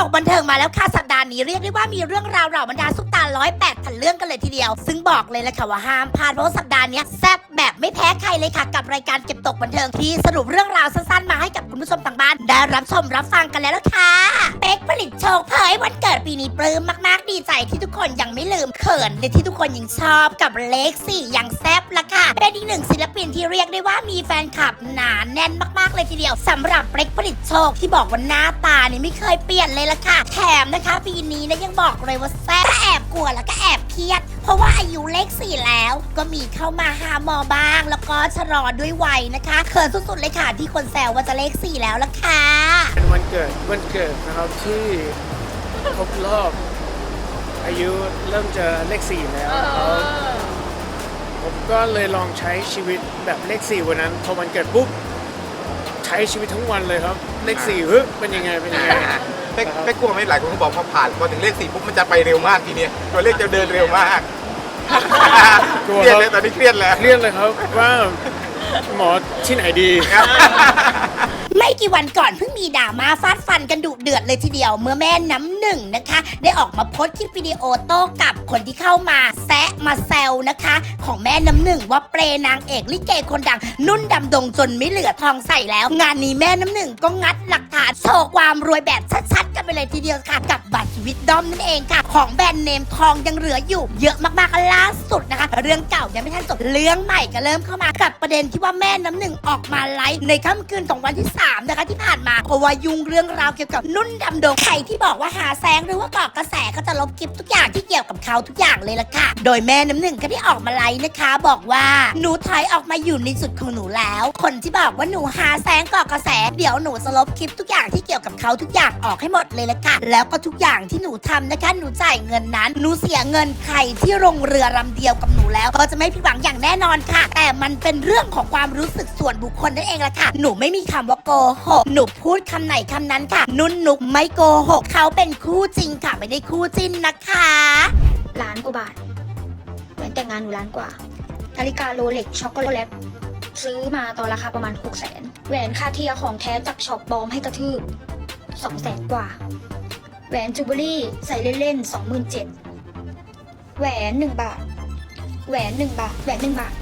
ตกบันเทิงมาแล้วค่ะสัปดาห์นี้เรียกได้ว่ามีเรื่องราวเหล่าบรรดาซุปตาร้อยแปดพันเรื่องกันเลยทีเดียว ซึ่งบอกเลยละค่ะว่าห้ามพลาดเพราะสัปดาห์นี้แซ่บแบบไม่แพ้ใครเลยค่ะกับรายการเก็บตกบันเทิงที่สรุปเรื่องราวสั้นๆมาให้กับคุณผู้ชมทางบ้าน ได้รับชมรับฟังกันแล้วล่ะค่ะเป๊ก ผลิตโชคเผยวันเกิดปีนี้ปลื้มมาก ๆ ดีใจที่ทุกคนยังไม่ลืมเขินแลยที่ทุกคนยังชอบกับเลขสี่ยังแซ่บละค่ะ เป็นอีกหนึ่งศิลปินที่เรียกได้ว่ามีแฟนคลับหนาแน่นมาก ๆ เลยทีเดียวสำหรับเล็กผลิตโชคที่บอกว่าหน้าตานี่ไม่เคยเปลี่ยนเลยละค่ะ แถมนะคะ ปีนี้นะยังบอกเลยว่าแซ่บแอบกลัวแล้วก็แอบเครียด เพราะว่าอายุเลขสี่แล้ว ก็มีเข้ามาหาหมอบ้าง แล้วก็ชะลอด้วยวัยนะคะเขินสุดๆเลยค่ะที่คนแซวว่าจะเลขสี่แล้วละค่ะ เป็นวันเกิดวันเกิดนะครับที่ครบรอบ อายุเริ่มจะเลขสี่แล้วแล้วผมก็เลยลองใช้ชีวิตแบบเลขสี่วันนั้นพอวันเกิดปุ๊บใช้ชีวิตทั้งวันเลยครับ เลขสี่เฮ้ยเป็นยังไงเป็นยังไง เป๊กเป๊กกลัวไหมหลายคนก็บอกพอผ่านพอถึงเลขสี่ปุ๊บมันจะไปเร็วมากทีเนี้ยตัวเลขจะเดินเร็วมากกลัวเครียดครับเลยตอนนี้เครียดแล้ว เครียดเลยครับว่าหมอที่ไหนดี ไม่กี่วันก่อนเพิ่งมีดราม่าฟาดฟันกันดุเดือดเลยทีเดียว เมื่อแม่น้ำหนึ่งนะคะ ได้ออกมาโพสต์คลิปวิดีโอโต้กับคนที่เข้ามาแซะมาแซวนะคะ ของแม่น้ำหนึ่งว่าเปรนางเอกลิเกคนดัง นุ่นดำดงจนไม่เหลือทองใส่แล้ว งานนี้แม่น้ำหนึ่งก็งัดหลักฐานโชว์ความรวยแบบชัดๆ กันไปเลยทีเดียวค่ะ กับบัตรวิดดอมนั่นเองค่ะ ของแบรนด์เนมทองยังเหลืออยู่ เยอะมากๆล่าสุดนะคะ เรื่องเก่ายังไม่ทันจบเรื่องใหม่ก็เริ่มเข้ามากับประเด็นที่ว่าแม่น้ำหนึ่งออกมาไลฟ์ในค่ำคืนของวันที่3 นะคะที่ผ่านมาเพราะว่ายุ่งเรื่องราวเกี่ยวกับนุ่นดำดงใครที่บอกว่าหาแสงหรือว่าเกาะกระแสก็จะลบคลิปทุกอย่างที่เกี่ยวกับเขาทุกอย่างเลยล่ะค่ะ โดยแม่น้ำหนึ่งก็ได้ออกมาไลฟ์นะคะ บอกว่าหนูถอยออกมาอยู่ในจุดของหนูแล้ว คนที่บอกว่าหนูหาแสงเกาะกระแส เดี๋ยวหนูจะลบคลิปทุกอย่างที่เกี่ยวกับเขาทุกอย่างออกให้หมดเลยละค่ะ แล้วก็ทุกอย่างที่หนูทำนะคะหนูจ่ายเงินนั้นหนูเสียเงินใครที่ลงเรือลำเดียวกับหนูแล้ว ก็จะไม่ผิดหวังอย่างแน่นอนค่ะ แต่มันเป็นเรื่องของความรู้สึกส่วนบุคคลนั่นเองละค่ะ หนูไม่มีคำว่าโกหก หนูพูดคำไหนคำนั้นค่ะ นุ่นนุกไม่โกหก เขาเป็นคู่จริงค่ะ ไม่ได้คู่จิ้นนะคะ ล้านกว่าบาทแหวนแต่งงานหนูล้านกว่า นาฬิกาโรเล็กช็อกโกแลตซื้อมาตอนราคาประมาณ6 0 0 0 0นแหวนคาเทียของแท้จากช็อปบอมให้กระทืบ2 0 0 0 0 0กว่า แหวนจูเบลี่ใส่เล่นๆ27,000แหวน1บาท แหวน1บาท แหวน1บาท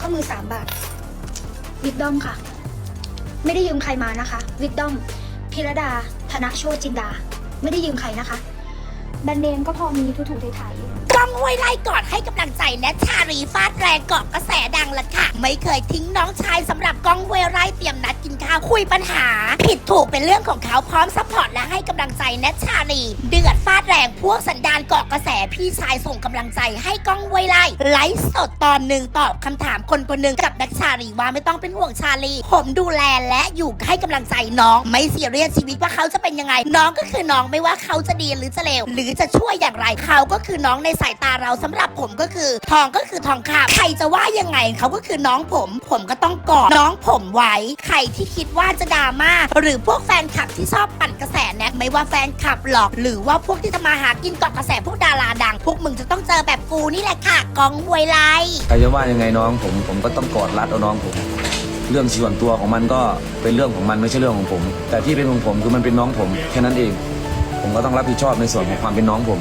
ข้อมือ3บาท วิดดอมค่ะ ไม่ได้ยืมใครมานะคะ วิดดอมพิรดา ธนโชติจินดา ไม่ได้ยืมใครนะคะแบรนด์เนมก็พอมีถูๆไทยๆ ก้องห้วยไล่กอดให้กำลังใจแนทชารีฟาดแรงเกาะกระแสดังละค่ะ ไม่เคยทิ้งน้องชายสำหรับก้องห้วยไร่เตรียมนัดกินข้าวคุยปัญหา ผิดถูกเป็นเรื่องของเขาพร้อมซัพพอร์ตและให้กำลังใจแนทชารีเดือดฟาดแรงพวกสันดานเกาะกระแสพี่ชายส่งกำลังใจให้ก้องห้วยไล่ไลฟ์สดตอนหนึ่งตอบคำถามคนคนหนึ่งกับแนทชารีว่าไม่ต้องเป็นห่วงชาลีผมดูแลและอยู่ให้กำลังใจน้องไม่เสียเรียสชีวิตว่าเขาจะเป็นยังไง น้องก็คือน้องไม่ว่าเขาจะดีหรือจะเลวหรือจะช่วยอย่างไรเขาก็คือน้องในสายตาเราสำหรับผมก็คือ ทองก็คือทองคำใครจะว่ายังไงเขาก็คือน้องผม ผมก็ต้องกอดน้องผมไว้ ใครที่คิดว่าจะดราม่าหรือพวกแฟนคลับที่ชอบปั่นกระแสแนะไม่ว่าแฟนคลับหรอกหรือว่าพวกที่จะมาหากินเกาะกระแสพวกดาราดัง พวกมึงจะต้องเจอแบบกูนี่แหละค่ะกองมวยไลใครจะว่ายังไงน้องผม ผมก็ต้องกอดรัดเอาน้องผม เรื่องส่วนตัวของมันก็เป็นเรื่องของมันไม่ใช่เรื่องของผม แต่ที่เป็นของผมคือมันเป็นน้องผมแค่นั้นเอง ผมก็ต้องรับผิดชอบในส่วนของความเป็นน้องผม